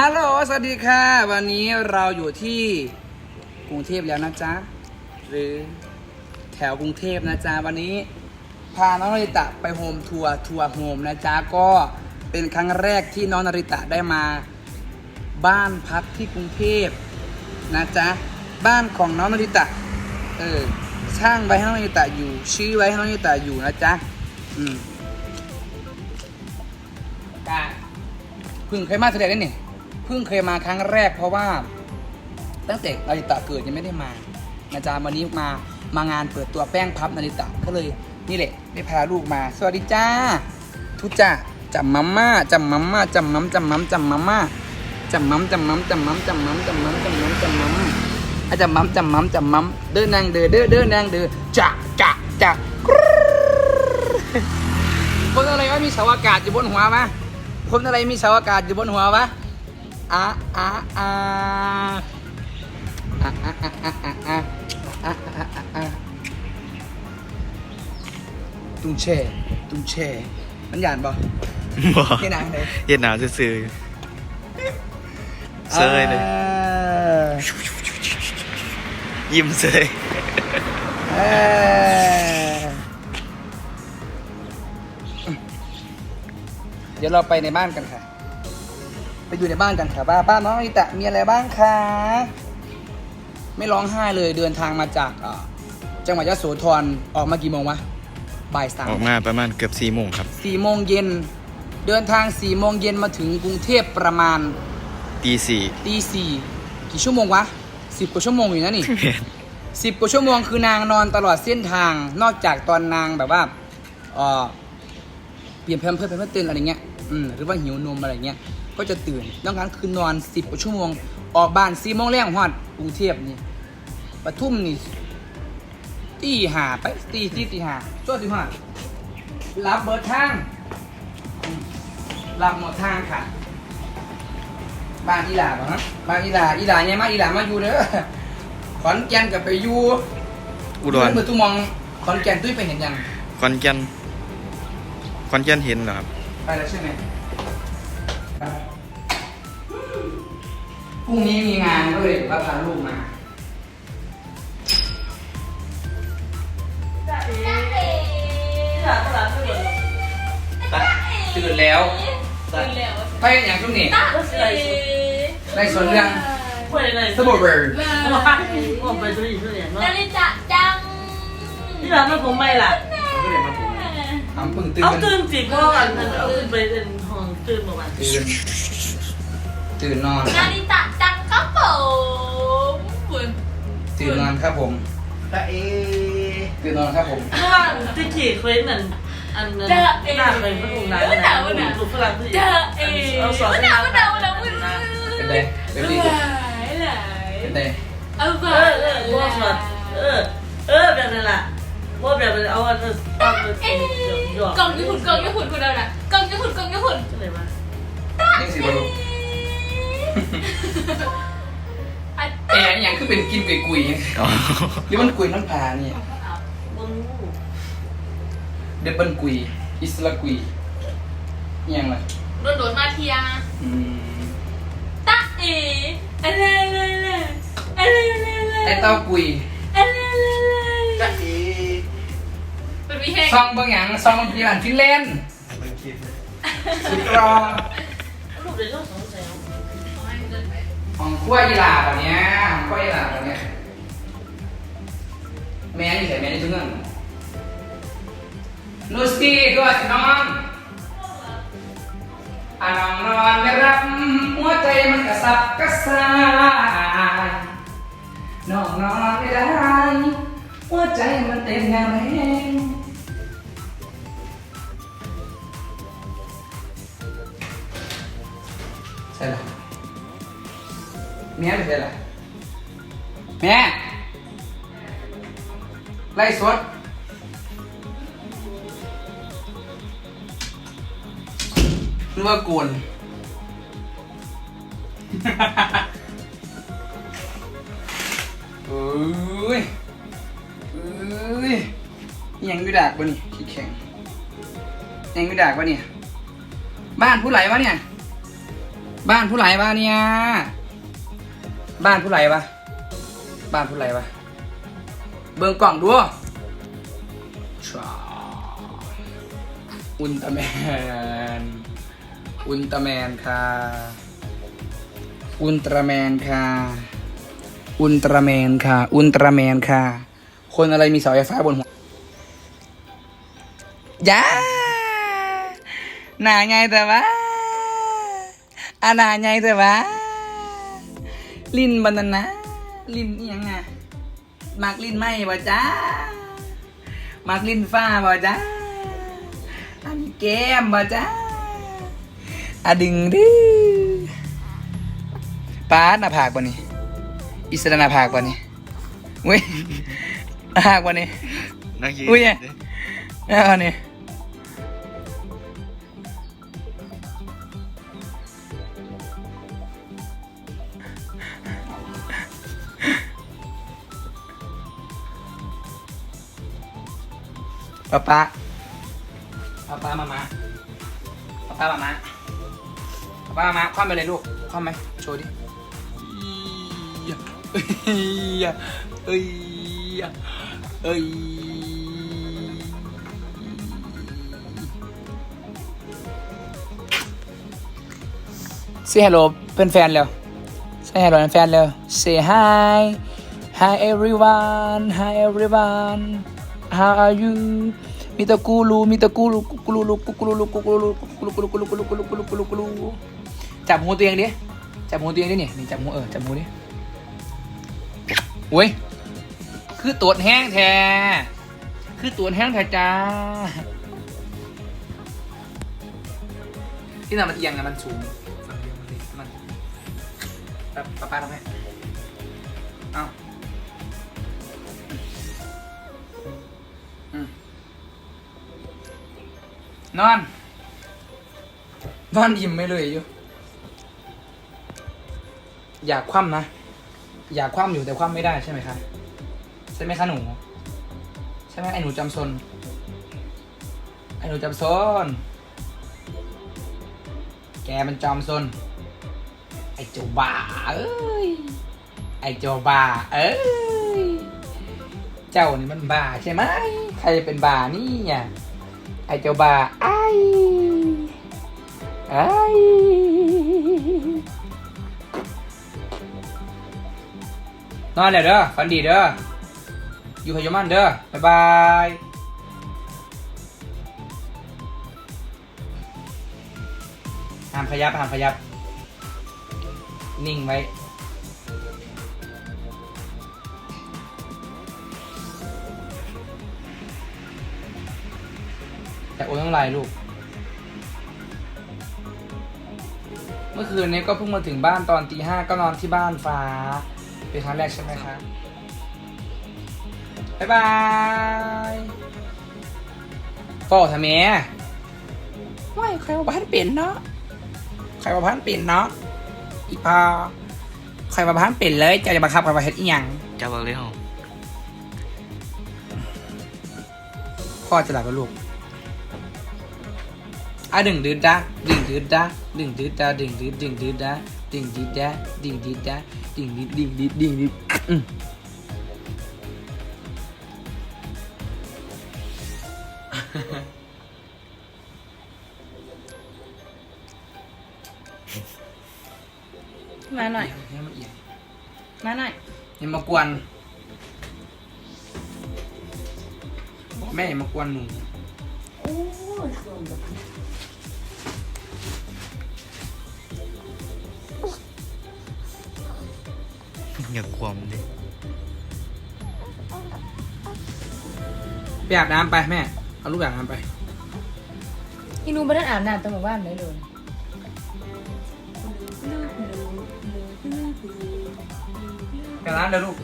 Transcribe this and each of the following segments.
ฮัลโหล สวัสดีค่ะ วันนี้เราอยู่ที่กรุงเทพแล้วนะจ๊ะ หรือแถวกรุงเทพนะจ๊ะ วันนี้พาน้องนาริตะไปโฮมทัวร์ทัวร์โฮมนะจ๊ะ ก็เป็นครั้งแรกที่น้องนาริตะได้มา บ้านพักที่กรุงเทพนะจ๊ะ บ้านของน้องนาริตะ เออ ช่างไว้ให้น้องนาริตะอยู่ชี้ไว้ให้น้องนาริตะอยู่นะจ๊ะ อืมกาเพิ่งเคยมาแสดงได้นี่ เพิ่งเคยมาครั้งแรกเพราะว่า ตั้งแต่นาริตะเกิดยังไม่ได้มานะจ๊ะวันนี้มามางานเปิดตัวแป้งพับนาริตะก็เลยนี่แหละได้พาลูกมา สวัสดีจ้า ทุจ้าจำมัมม่าจำมัมม่าจำมัมจำมัมจำมัมม่าจำมัมจำมัมจำมัมจำมัมจำมัมจำมัมจำมัมอาจำมัมจำมัมจำมัมเดินนางเดินเดินเดินนางเดินจะจะจะกรู๊ดคนอะไรว่ามีเสาอากาศอยู่บนหัวมะคนอะไรมีเสาอากาศอยู่บนหัววะ อะอะอะอะอะอะอะอะอะอะตุ้งแช่ตุ้งแช่มันหยานปะบ่ที่ไหนเลยเย็นหนาวซื่อๆเซยเลยยิ้มเซยเดี๋ยวเราไปในบ้านกันค่ะ ดูในบ้านกันค่ะว่าบ้านน้องอิตะมีอะไรบ้างคะไม่ร้องไห้เลยเดินทางมาจากเอ่อจังหวัดยะโสธรออกมากี่โมงวะบ่ายสามออกมาประมาณเกือบสี่โมงครับสี่โมงเย็นเดินทางสี่โมงเย็นมาถึงกรุงเทพประมาณตีสี่ตีสี่กี่ชั่วโมงวะสิบกว่าชั่วโมงอยู่นะนี่สิบกว่าชั่วโมงคือนางนอนตลอดเส้นทาง นอกจากตอนนางแบบว่าเอ่อเปลี่ยนแพมเพิร์สแพมเพิร์สตื่นอะไรเงี้ยอืมหรือว่าหิวนมอะไรเงี้ย ก็จะตื่นนอกนั้นคือนอนสิบกว่าชั่วโมง ออกบ้านสี่โมงแรกฮอดกรุงเทพนี่ปทุมนี่ตีหาไปตีตีตีหาช่วงตีห้ารับเบิร์ดทางอืมรับหมดทางค่ะ บ้านอีหลาบ่ฮะบ้านอีหลาอีหลาเนี่ยมาอีหลามาอยู่เด้อขอนแก่นกับไปอยู่อุดรเมื่อตุ้มองขอนแก่นตุ้ยไปเห็นยังคอนแก่นคอนแก่นเห็นเหรอครับไปแล้วใช่ไหม พรุ่งนี้มีงานก็เลยว่าพาลูกมาตื่นดตื่นแล้วตื่นแล้วไปอย่างช่วงนี้ในส่วนเรื่องไปไนสมดเบอร์ผมไปตัวนยี่ตัวเนี่ยเนาะนจังที่รานมันผมไมล่ะเอาตื่นจี๊กัอาตื่นไปเป็น ตื่นเมื่อวานตื่นตื่นนอน นาฬิกาจังครับผมคุณตื่นนอนครับผม ตาเอตื่นนอนครับผม เพราะว่าที่ขี่เคว้นนั่นอันนั้นหน้าไปพระองค์นั้นนะลูกฝรั่งที่เจอเอ๋เอาสอนวันหนาววันหนาววันหนาววันหนาวเป็นไงเป็นหดีลายหลายเป็นไงเอาเออเออว่าสอนเออเออแบบนั้นล่ะว่าแบบเอาอันนั้นตั้งเป็นหยอกกล่องญี่ปุ่นกล่องญี่ปุ่นคุณเอาน่ะกล่องญี่ปุ่นกล่องญี่ปุ่น อะไรมายังสิบรูแอร์อย่างคือเป็นกินกุยกุยอ๋อหรือมันกุยน้ำผานี่บนลูเดบเบิลกุย อิสระกุยอิหยังล่ะโดนโดนมาเทียอืมตาเอ๋อะไรอะไรอะไรอะไรอะไรไอเต้ากุยอะไร เป็นวิเฮงซองเบางอย่างซองบางทีอ่านฟินแลนด์สุดรอลูกเดี๋ยวต้องสงสัยของขั้วยีหลาแบบเนี้ยของขั้วยีหลาแบบเนี้ยแม่นี่ใส่แม่นี่ทุกเรื่องนูสตี้ด้วยน้องอะน้องนอนไม่รับหัวใจมันกระสับกระส่ายน้องนอนไม่ได้หัวใจมันเต้นอย่างแรง ช่หรอแม่ไปใช่หรอแม่ไล่สดหรือว่าโกนเอ้ยเอ้ยอิหยังอยู่ดากวะนี่ขี้แข็งอิหยังอยู่ดากวะเนี่ยบ้านผู้ไหลวะเนี่ย บ้านผู้ไหลวะเนี่ย บ้านผู้ไหลวะบ้านผู้ไหลวะเบิ่งกล่องดูชาอุลตร้าแมน อุลตร้าแมนค่ะ อุลตร้าแมนค่ะ อุลตร้าแมนค่ะ อุลตร้าแมนค่ะ คนอะไรมีเสาไฟฟ้าบนหัวยาหนาไงแต่ว่า อาหนาไงแต่ว่าลิ้นบันนันนะลิ้นอิหยังอะมากลิ้นไหมบ่จ้ามากลิ้นฟ้าบ่จ้าอันแก้มบ่จ้าอะดึงดื้อป้าดหน้าผากบ่นี่อิสระหน้าผากบ่นี่เว้ยหน้าผากบ่นี่นักยืนอุ้ยเอานี่ ป๊าป๊าป๊าป๊ามามาป๊าป๊ามามาป๊าป๊ามามาคว่ำไปเลยลูกคว่ำไหมโชว์ดิเอ้ยเอ้ยเอ้ย Say hello เป็นแฟนเร็ว Say hello เป็นแฟนเร็ว Say hi Hi everyone Hi everyone How are you มีตะกูรูมีตะกูรูกุกูรูลูกุกูรูลูกุกูรูลูกุกูรูกุกูรูกุกูรูกุกูรูกุกูรูกุกูรูจับหูตัวเองดิจับหูตัวเองดิเนี่ยนี่จับหูเออจับหูดิโอ้ยคือตัวจแห้งแท้คือตัวจแห้งแท้จ้าที่นั่นมันเอียงนะมันสูงมันดิมันแบบป้าป้าทำให้เอาอื นอน นอนยิ้มไม่เลยอยู่ อยากคว่ำนะ อยากคว่ำอยู่แต่คว่ำไม่ได้ใช่ไหมคะใช่ไหมคะหนู ใช่ไหมไอ้หนูจำซนไอ้หนูจำซนแกมันจอมซนไอ้เจ้าบ้าเอ้ย ไอ้เจ้าบ้าเอ้ย เจ้านี่มันบ้าใช่ไหม ใครเป็นบ้านี่เนี่ย ไอ้เจ้าบ้าไอ้ไอ้นอนเลยเด้อฝันดีเด้อ อยู่พยามันเด้อ บ๊ายบายห้ามขยับห้ามขยับ นิ่งไว้ แต่โอ้ยต้องไรลูก เมื่อคืนนี้ก็เพิ่งมาถึงบ้านตอนตีห้าก็นอนที่บ้านฟ้า เป็นครั้งแรกใช่ไหมคะบ๊ายบายฟอทำไมไม่ใครมาพันเป็นเนาะใครมาพันเป็นเนาะอีพาใครมาพันเป็นเลยจะจะบังคับใครมาเฮ็ดอีหยังจับเอาเลยเหรอพ่อจะหลับแล้วลูก อะดึงดืดดาดึงดืดดาดึงดืดดาดึงดืดดึงดืดดาดึงดืดดาดึงดืดดาดึงดืดดึงดืดดึงดืดอืมมาหน่อยให้มันเอียงมาหน่อยอย่ามากวนบอกแม่อย่ามากวนหนู โอ้ย อย่าความดิไปอาบน้ำไปแม่ เอาลูกอาบน้ำไป อีนูไม่ได้อาบน้ำตั้งแต่บ้านเลยเลยไปร้านเดี๋ยวลูก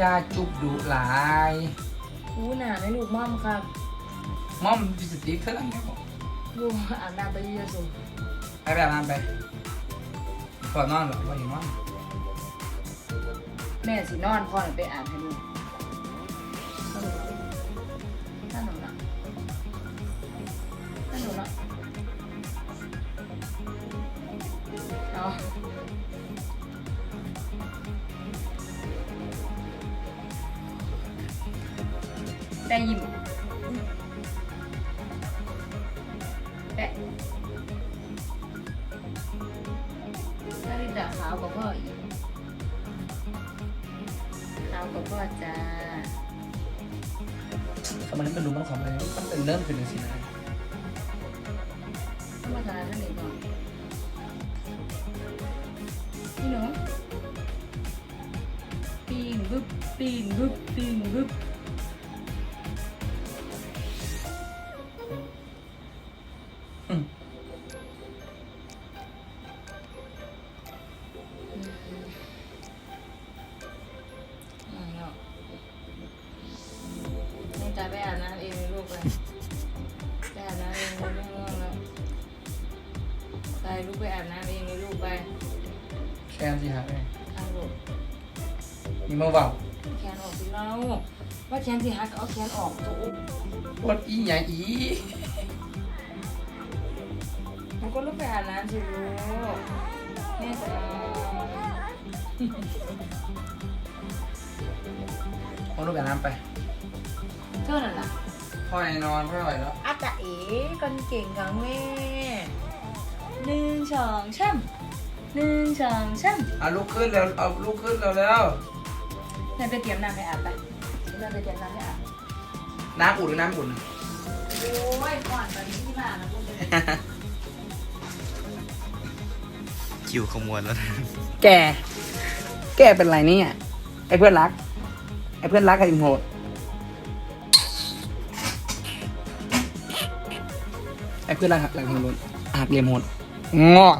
ยาจุบดุหลายอู้หนาไม่ลูกม่อมครับม่อมพิสติกเท่าไหร่เนี่ยบอกดูอาบน้ำไปเยอะสุดไปไปอาบน้ำไป ก่อนนอนเหรอว่าอยู่นอนแม่สินอนพ่อหนูไปอาบให้ลูกถ้าหนูนะถ้าหนูนะนาะได้ยิ้ม บึ๊บปีนบึ๊บปีนบึ๊บอืมอืมเนาะนี่จะไปอาบน้ำเองเลยลูกไปไปอาบน้ำเองเลยไม่ง่วงแล้วไปลูกไปอาบน้ำเองเลยลูกไปแค่สิฮะเอ้ยทางลูกมีมาเบา แขนออกสิเราว่าแขนสิหักก็เอาแขนออกตัวอุ๊บปวดอีหยังอีมันก็ลูกไปอาบน้ำสิลูกแม่จะนอนเอาลูกแบบน้ำไป เท่านั้นล่ะพ่อไหนนอนพ่อไหวแล้วอาจารย์เอ๋คนเก่งของแม่หนึ่งสองช่ำหนึ่งสองช่ำเอาลูกขึ้นแล้วเอาลูกขึ้นแล้วแล้ว เดินไปเตรียมน้ำไปอาบไปเดินไปเตรียมน้ำไปอาบน้ำอุ่นหรือน้ำอุ่น โอ้ยก่อนตอนนี้ที่มานะคุณจะคิวขมวดแล้วนะแก แกเป็นไรเนี่ย ไอ้เพื่อนรัก ไอ้เพื่อนรักไอ้โหดไอ้เพื่อนรักหักหลังโหดหักเหลี่ยมโหดงอก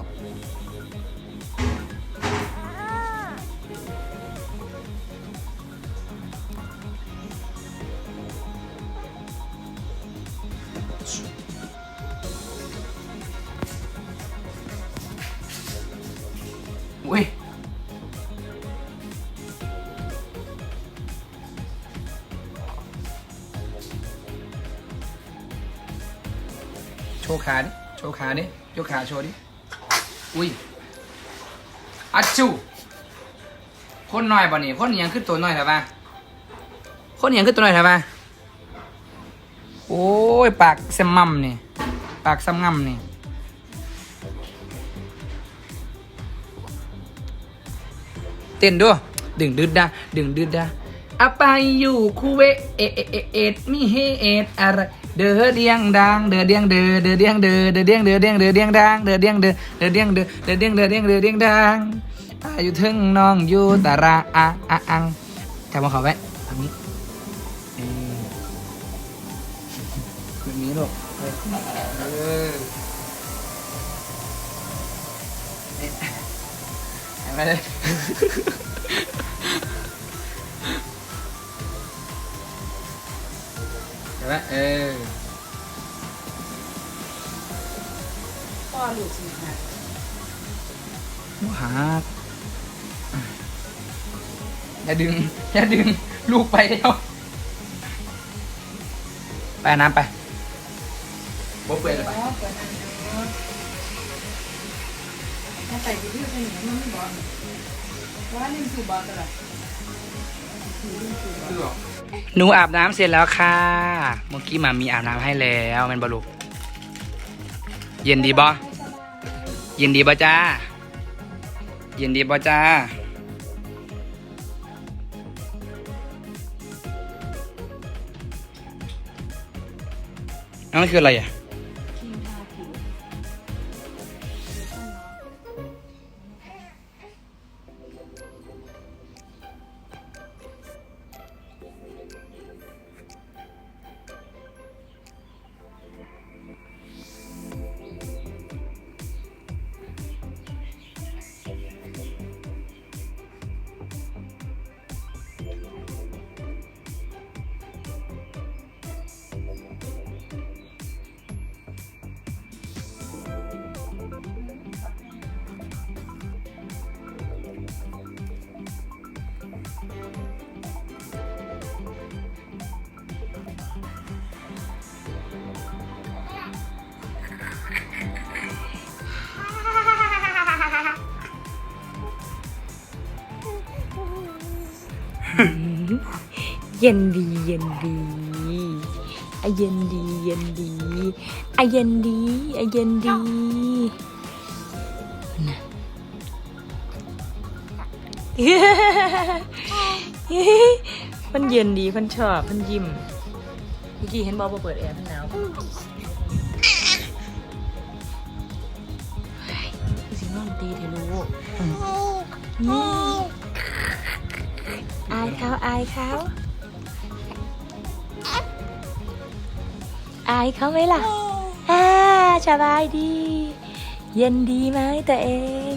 อุ้ยโชว์ขาดิ โชว์ขาดิ ยกขาโชว์ดิ อุ้ย อัจจูคนน้อยบ่ะนี่ คนอิหยังขึ้นตัวน้อยแล้วปะคนอิหยังขึ้นตัวน้อยแล้วปะ โอ้ย ปากเซมมัมนี่ปากซ้ำงำนี่เต้นด้วยดึงดืดดาดึงดืดดาอาไปอยู่คูเวตเอเอเอเอมีเฮเอดอะไรเดือเดียงดังเดือเดียงเดือเดือเดียงเดือเดือเดียงเดือเดียงเดือเดียงดังเดือเดียงเดือเดือเดียงเดือเดือเดียงเดือเดียงเดือเดียงดังอายุถึงน้องอยู่ตาราอะอะอังจับมาเขาไว้ เออเออเห็นไหมเลยเห็นไหมเออพ่อลูกสิค่ะหาอย่าดึง อย่าดึง ลูกไปแล้วไปอาบน้ำไป เปื่อยเลยไปอ๋อเปิดอันนี้ถ้าใส่ที่ที่เป็นอย่างนี้มันไม่บอกว่าเล่นสูบบอลตลอดหนูอาบน้ำเสร็จแล้วค่ะ เมื่อกี้มามีอาบน้ำให้แล้วมันบลูเย็นดีบอเย็นดีบอจ้า เย็นดีบอจ้านั่นคืออะไรอะ ย็นดีเย็นดีอะเย็นดีเย็นดีอะเย็นดีอะเย็นดีนะมันเย็นดีมันชอบมันยิ้มเมื่อกี้เห็นบอลเปิดแอร์มันหนาวคือสินอนตีเทลูกนี่อายเขาอายเขา อายเขาไหมล่ะอ่าสบายดี เย็นดีไหมตัวเอง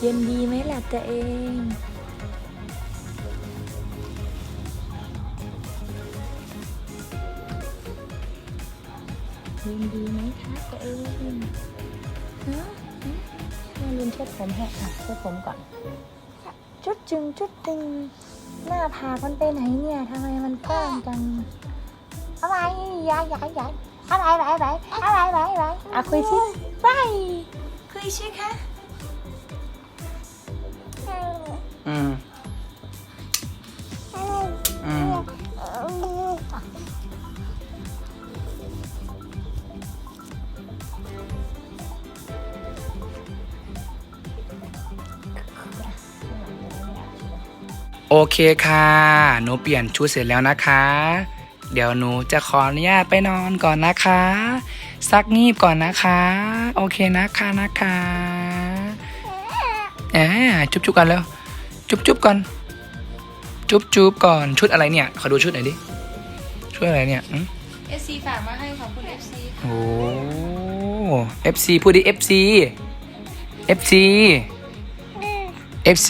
เย็นดีไหมล่ะตัวเองเย็นดีไหมคะตัวเองฮะแม่ลืมเช็ดผมให้อะเช็ดผมก่อน จุดจึงจุดตึงหน้าผากมันไปไหนเนี่ยทำไมมันกว้างจัง อะไรยายยายยายอะไรอะไรอะไรอะไรอะไรอะไรอะคุยสิไปคุยสิคะอืมอืมโอเคค่ะ หนูเปลี่ยนชุดเสร็จแล้วนะคะ เดี๋ยวหนูจะขออนุญาตไปนอนก่อนนะคะ ซักงีบก่อนนะคะ โอเคนะคะนะคะแหมจุ๊บจุ๊บกันแล้ว จุ๊บจุ๊บก่อน จุ๊บจุ๊บก่อนชุดอะไรเนี่ย ขอดูชุดหน่อยดิ ชุดอะไรเนี่ยอืมเอซีฝากมาให้ขอบคุณเอฟซีโอ้ FC พูดดิ FC FC FC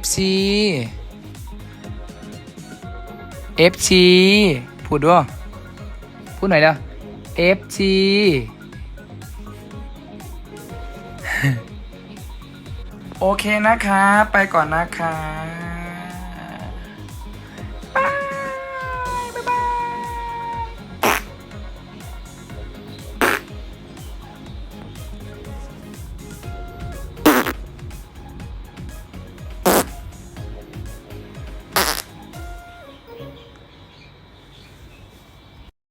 FC FG พูดด้วยพูดหน่อยเด้อ FG โอเคนะคะ ไปก่อนนะคะ